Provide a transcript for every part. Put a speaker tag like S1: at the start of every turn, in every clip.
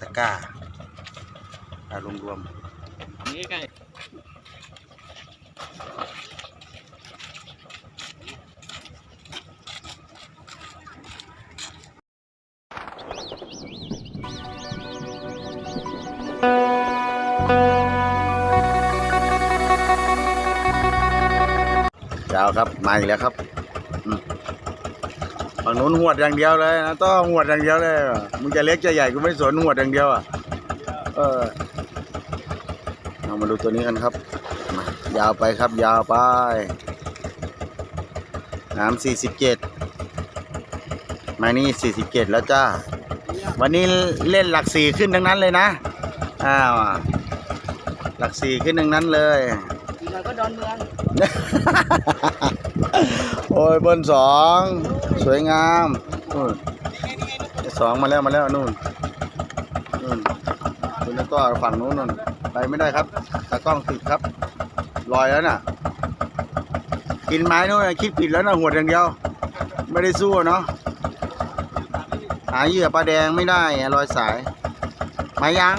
S1: ตะกร้าอารวมรวม
S2: นี่ใกล้
S1: ยาวครับ มาอีกแล้วครับอืม ฝั่งนู้นหวดอย่างเดียวเลยนะต้องหวดอย่างเดียวเลยมึงจะเล็กจะใหญ่กูไม่สนหวดอย่างเดียวอะเออเรามาดูตัวนี้กันครับมายาวไปครับยาวไปน้ำสี่สิบเจ็ดมานี่สี่สิบเจ็ดแล้วจ้า วันนี้เล่นหลักสี่ขึ้นทั้งนั้นเลยนะอ้าวหลักสี่ขึ้นทั้งนั้นเลย
S3: อีกหน่อยก็ดอนเมือง
S1: โอ้ ยเบนสองสวยงามนู่นสองมาแล้วมาแล้วนู่นนู่นแล้วก็ฝั่งนู้นนู่นไปไม่ได้ครับตากล้องติดครับลอยแล้วน่ะ กินไม้นู่นคิดผิดแล้วนะหัวดอย่างเดียว ไม่ได้สู้เนาะหาเหยื่อปลาแดงไม่ได้ลอยสายมายัง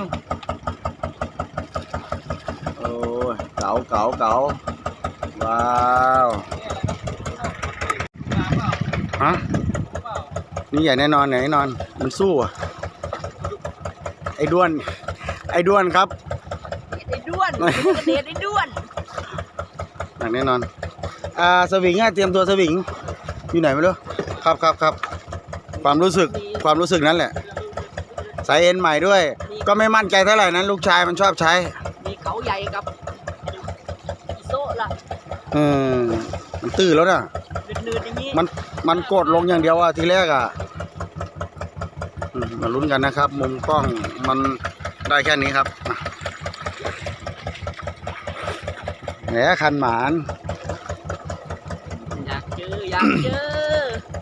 S1: โอ้ยเก๋าเก๋าเก๋าว้าวฮะ นี่ใหญ่แน่นอนใหญ่แน่นอน มันสู้อะไอ้ด้วน ไอ้ด้วนครับ
S3: ไอ้ด้วนเดชไอ้ด้วน
S1: หนักแน่นอน อ่าสวิงอะเตรียมตัวสวิง อยู่ไหนไม่รู้ครับครับครับ ความรู้สึกความรู้สึกนั้นแหละ สายเอ็นใหม่ด้วย ก็ไม่มั่นใจเท่าไหร่นั้น ลูกชายมันชอบใช้
S3: มีเขาใหญ่กับอีโซ่ละ
S1: เออมันตื้อแล้วน่ะ
S3: เนืดๆอย่างนี้
S1: มันมันกดลงอย่างเดียวอะทีแรกอะอื มมาลุ้นกันนะครับ มุมกล้องมันได้แค่นี้ครับมาแหนคันหมาน
S3: อยากเจออยากเจอ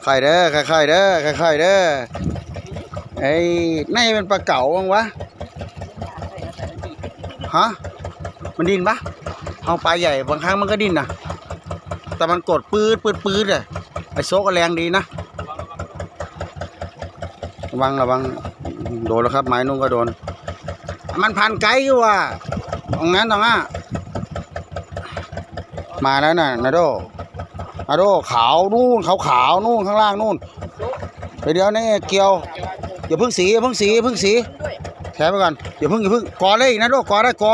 S1: ใครเด้อใครๆเด้อใครๆเด้อไอ้นี่เป็นปลาเก๋าบ้างวะฮะมันดิ้นปะเอาปลาใหญ่บางครั้งมันก็ดิ้นนะแต่มันกดปืดปืดปืดเลยไอ้โซกก็แรงดีนะ ระวังระวังโดนแล้วครับ ไม้นุ่งก็โดน มันพันไกลอยู่ว่ะตรงนั้นตรงนั้นมาแล้วน่ะนาโดนาโดขาวนู่นขาวขาวนู่นข้างล่างนู่นไปเดี๋ยวนี่เกี่ยวอย่าพิ่งสีอย่าพิ่งสีอย่าพิ่งสีแถไปก่อนอย่าพิ่งอย่าพิ่งกอเลยนะโดกอได้กอ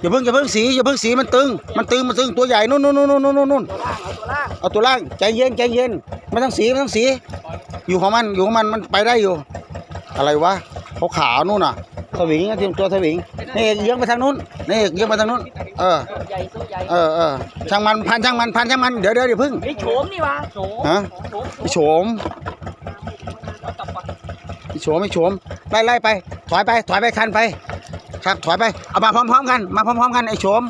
S1: อย่าพิ่งอย่าพิ่งสีอย่าพิ่งสีมันตึง มันตึงมันตึงตัวใหญ่นู่นนู่นนู่นนู่นนู่น
S3: เอาตัวล่าง
S1: เอาตัวล่างใจเย็นใจเย็นไม่ต้องสีไม่ต้องสี อยู่ของมันอยู่ของมันมันไปได้อยู่ อะไรวะขาวขาวๆนู่นน่ะสวิงนะเตรียมตัวสวิงนี่เอกเยื้องไปทางนู้นนี่เอกเยื้องไปทางนู้น เออ
S3: ตัวใหญ่ตัวใหญ่
S1: เออเออช่างมันพันช่างมันพันช่างมันเดี๋ยวเดี๋ยวเดี๋ยวพึ่ง
S3: ไอ้โฉมนี่วะโฉม
S1: ฮะ
S3: โฉม
S1: ไอ้โฉม
S3: เอากลับมา
S1: ไอ้โฉมไอ้โฉมไล่ไล่ไป ถอยไปถอยไปคันไป ครับถอยไปเอามาพร้อมๆกัน มาพร้อมๆกันไอ้โฉม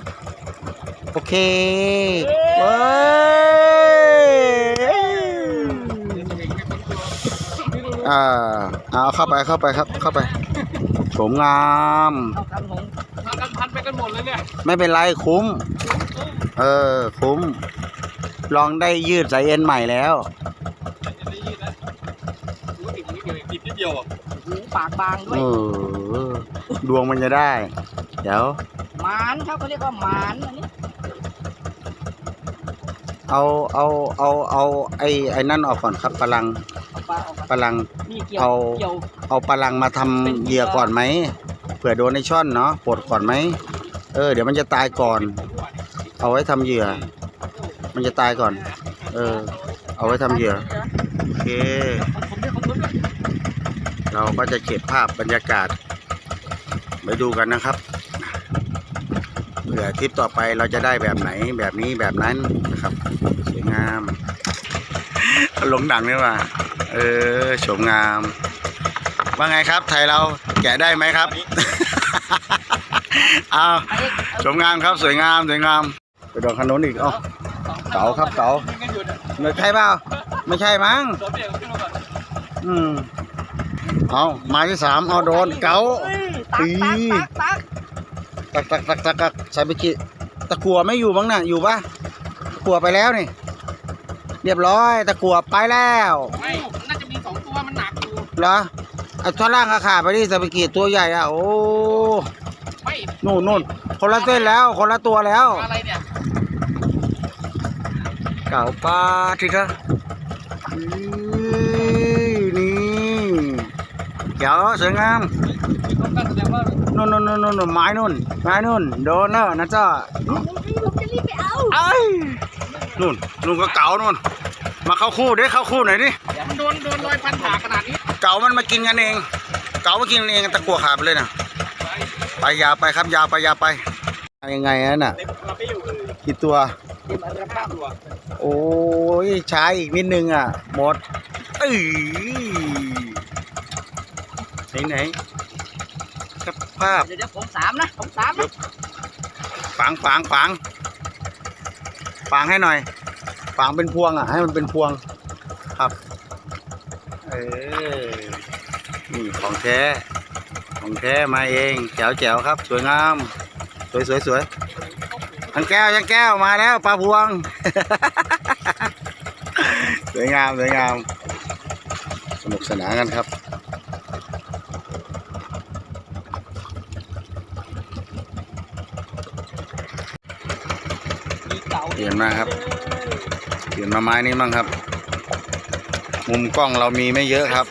S1: โอเคเว้ย อ่าเอาเข้าไปเข้าไปครับเข้าไปโฉมงาม
S3: เอาคันของ
S2: พากันพันไปกันหมดเลยเนี่ย
S1: ไม่เป็นไรคุ้ม เออ คุ้ม ลองได้ยืดสายเอ็นใหม่แล้ว
S2: จะได้ยินนะรู้ติดนิดเดียวเองติดนิดเดียวอะ
S3: หูปากบางด้ว
S1: เอย อ ดวงมันจะได้ เดี๋ยว
S3: หมานครับเขาเรียกว่าหมานอันนี้
S1: เอาเอาเอาเอาไอ้ไอ้นั่นออกก่อนครับพลัง
S3: เอา ปลาออกมา
S1: พลัง
S3: นี่เกี่ยว
S1: เอา
S3: เกี่ยว
S1: เอาพลังมาทำ
S3: เป็นเห
S1: เห
S3: ยื่
S1: ยื่
S3: อ
S1: อก่อนไหมเผื่อโดนในช่อนเนาะปลดก่อนไหมเออ เดี๋ยวมันจะตายก่อน เอาไว้ทำเหยื่อ มันจะตายก่อน เออ เอาไว้ทำเหยื่อโอเค
S2: ผมเนี่ยผมเนี่ย
S1: เราก็จะเก็บภาพบรรยากาศ ไปดูกันนะครับเผื่อทริปต่อไปเราจะได้แบบไหนแบบนี้แบบนั้นนะครับสวยงามลงดังด้วยว่า เออโฉมงาม ว่าไงครับ ไทยเราแกะได้ไหมครับอ้าวโฉมงามครับสวยงามสวยงาม ไปโดนขนุนอีกอ๋อเก๋าครับเก๋า
S2: ยิงกันอยู่เนี่ย
S1: ไม่ใช่เปล่าไม่ใช่มั้ง
S2: โดนเบี่ยงขึ้นมาก่อน
S1: อืมเอาไมาที่สามเอาโดนเก๋า
S3: เอ้ยตักตักตักตัก
S1: ตักตักตักตักตักใส่ไปกี่ตะกัวไม่อยู่บ้างน่ะ อยู่ปะตะกัวไปแล้วนี่ เรียบร้อย ตะกัวไปแล้ว เหรอเอาท่อนล่างขาขาดไปดิสปิกิตัวใหญ่อะโอ้
S2: ไม่
S1: นู่นนู่นคนละเส้นแล้ว คนละตัวแล้ว
S2: อะไรเนี่ย
S1: เก่าปลาทีเถอะอื้อนี่เจ๋วสวยงาม
S2: มีคนตั้งแสดงว่า
S1: นู่นนู่นนู่นนู่นไม้นู่นไม้นู่นโดนแล้วนะจ้า
S3: ผมจะรีบไปเอา
S1: ไอ้ยนู่นนู่นก็เก๋านู่นมาเข้าคู่ดิเข้าคู่หน่อยดิ
S2: มันโดนโดนรอยพันผ่าขนาดนี้
S1: เก๋ามันมากินกันเอง เก๋ามากินกันเองตะกัวขาดไปเลยนะไปยาวไปครับยาวไปยาวไปยังไงนั่นน่ะ
S2: เต็มเราไม่อยู่เลย
S1: กี่ตัว
S2: เต็มอันภาพตัว
S1: โอ้ยช้าอีกนิดนึงอะหมดเอ้ยไหนไหนครับภาพ
S3: เดี๋ยวเดี๋ยวผมสามนะผมสามนะ
S1: ฝังฝังฝังฝังให้หน่อยฝังเป็นพวงอะ ให้มันเป็นพวงครับเอนี่ของแท้ ของแท้มาเองแจ๋วแจ๋วครับ สวยงาม สวยสวยสวยยังแก้วยังแก้วมาแล้วปลาพวง สวยงามสวยงาม สนุกสนานกันครับ
S3: เก่า
S1: เปลี่ยนมาครับเปลี่ยนมาไม้นี้มั่งครับ มุมกล้องเรามีไม่เยอะครับ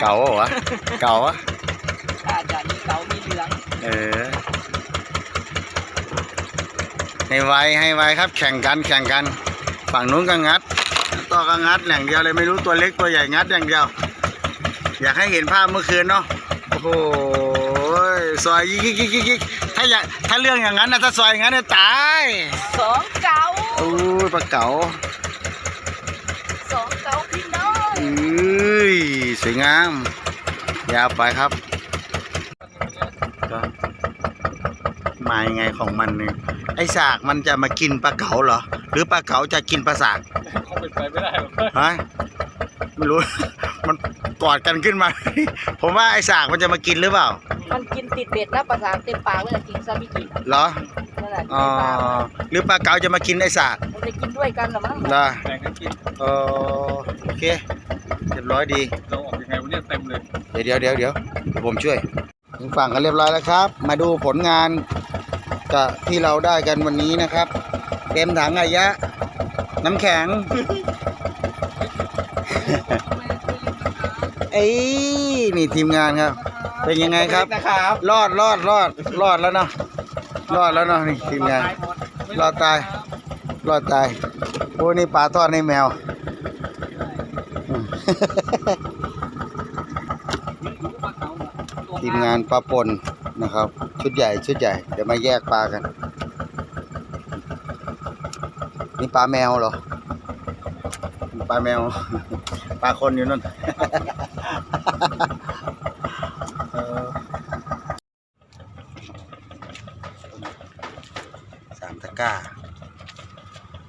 S1: เก่าเหรอวะเก่าอะ
S3: อาจจะมีเก่ามีเหลือง
S1: เออให้ไวให้ไวครับ แข่งกันแข่งกัน ฝั่งนู้นก็งัดต่อก็งัดอย่างเดียวเลยไม่รู้ตัวเล็กตัวใหญ่งัดอย่างเดียว อยากให้เห็นภาพเมื่อคืนเนาะโอ้โหซอยยิกยิกยิกยิกยิกถ้าอยากถ้าเรื่องอย่างนั้นนะถ้าซอยอย่างนั้นเนี่ยตาย
S3: สองเก่า
S1: อู้ยปลาเก๋า
S3: สองเก่าพี่น้อง
S1: อุ้ยสวยงาม ยาวไปครับก็มายังไงของมันเนี่ยไอสากมันจะมากินปลาเก๋าเหรอ หรือปลาเก๋าจะกินปลาสาก
S2: เขาเป็นไปไม่ได้หรอก
S1: ฮะไม่รู้ มันกอดกันขึ้นมา ผมว่าไอสากมันจะมากินหรือเปล่า
S3: มันกินติดเบ็ดนะภาษาเต็มปากเลยกินซาบิกิ
S1: เหรอ
S3: นั่นแห ละ
S1: อ๋อ
S3: เต็มปาก
S1: หรือปลาเก๋าจะมากินไอสาก
S3: มันจะกินด้วยกันเหรอมั้ง
S1: เหรอ
S2: แบ่งกันกิน
S1: เออโอเคเรียบร้อยดี
S2: เราออกยังไงวันนี้เต็มเลย
S1: เดี๋ยวเดี๋ยวเดี๋ยวเดี๋ยวผมช่วยถึงฝั่งกันเรียบร้อยแล้วครับ มาดูผลงานกับที่เราได้กันวันนี้นะครับ เต็มถังอายะ น้ำแข็ง เอ้ยนี่ทีมงานครับ เป็นยังไงครับ
S2: นะครับ
S1: รอดรอดรอดรอดแล้วเนาะ รอดแล้วเนาะนี่ทีมงานรอดตายรอดตายโอ้นี่ปลาทอดในแมวทีมงานปลาปนนะครับ ชุดใหญ่ชุดใหญ่เดี๋ยวมาแยกปลากัน นี่ปลาแมวเหรอปลาแมวปลาคนอยู่นั่น เออสามตะ กร้า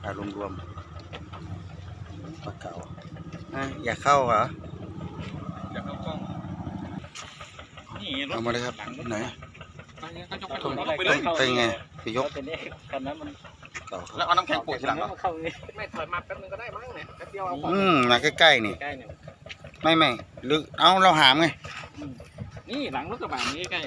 S1: ปลารวมๆปลาเก๋าอะอยากเข้าเหรอ
S2: อยากเอากล้องนี่รถ
S1: เอามาเลยครับไหน
S2: ก็ยกไปตรงนี้ไปเลย
S1: เป็นไงไปยก
S3: แต่เนี่ยคันนั้นมัน
S1: เก่า
S2: แล้วเอาน้ำแข็งโปะทีหลังเหรอ
S3: เข้านี่
S2: ไม่ถอยมาแป๊บนึงก็ได้มั้งเนี่ยแป๊บเดียวเอา
S1: อืมมาใกล้ๆนี่
S3: ใกล้เนี่ย
S1: ไม่ไม่หรือเอาเราหามไง
S2: นี่หลังรถกระบะนี้ใกล้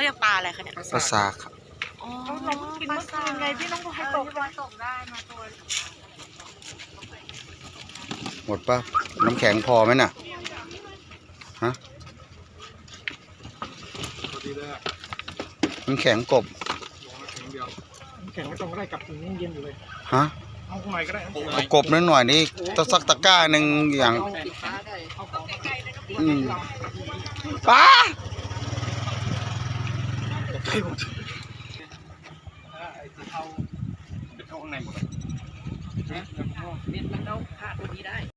S4: เขาเรียกปลาอะไรคะเนี่ย
S1: ปลาสากครับ
S4: อ๋อ
S3: เราเพิ่งกินเมื่อคืนไงพี่น้องก็ให้ตกได้ตกได้มาตัว
S1: หมดปะน้ำแข็งพอไหมน่ะฮะ
S2: ดีเลย
S1: น้ำแข็งกบ
S2: เดียวแข็งไม่ตรงก็ได้กับตรงนี้เย็นอยู่เลย
S1: ฮะ
S2: เอาหน่อยก็ได้
S1: เอากบนิดหน่อยนี่ต้องสักตะกร้าหนึ่งอย่าง
S3: เอาติดขาได้เอาของ
S1: อืมป้า
S2: ใกล้หมดไอ้ที่เข้าเด็กเข้าข้างในหมด
S3: เบ็ดมันเอาขาตัวนี้ได้